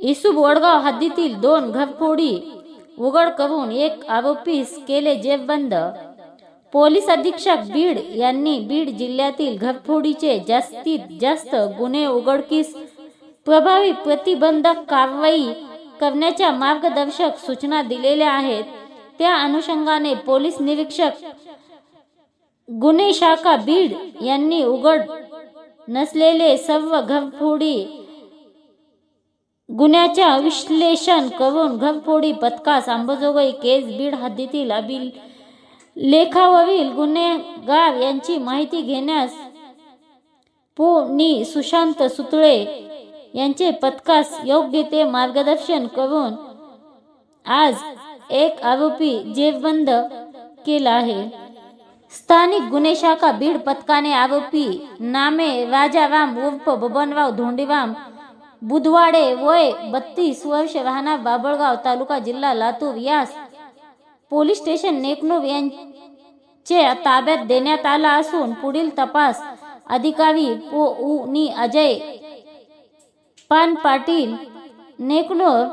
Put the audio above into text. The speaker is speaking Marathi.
इसुब वडगाव हद्दीतील दोन घरफोडी उघड करून एक आरोपीस केले जेरबंद पोलीस अधीक्षक बीड यांनी बीड जिल्ह्यातील घरफोडीचे जास्तीत जास्त गुन्हे उघडकीस प्रभावी प्रतिबंधक कारवाई करण्याच्या मार्गदर्शक सूचना दिलेल्या आहेत. त्या अनुषंगाने पोलीस निरीक्षक गुन्हे शाखा बीड यांनी उघड नसलेले सर्व घरफोडी गुन्ह्याच्या विश्लेषण करून घरफोडी पथकास आंबोजोगाई केस बीड हद्दीतील अभिल लेखावरील गुन्हेगार यांची माहिती घेण्यास पु सुशांत सुतळे यांचे पथकास योग्य ते मार्गदर्शन करून आज एक आरोपी जेरबंद केला आहे. स्थानिक गुन्हे शाखा बीड पथकाने आरोपी नामे राजाराम उर्फ बबनराव धोंडीराम बुधवाडे वय बत्तीस वर्ष राहणार बाबळगाव तालुका जिल्हा लातूर. यास पोलीस स्टेशन नेकनूर यांचे ताब्यात देण्यात आला असून पुढील तपास अधिकारी पो. उ. अजय पान पाटील नेकनूर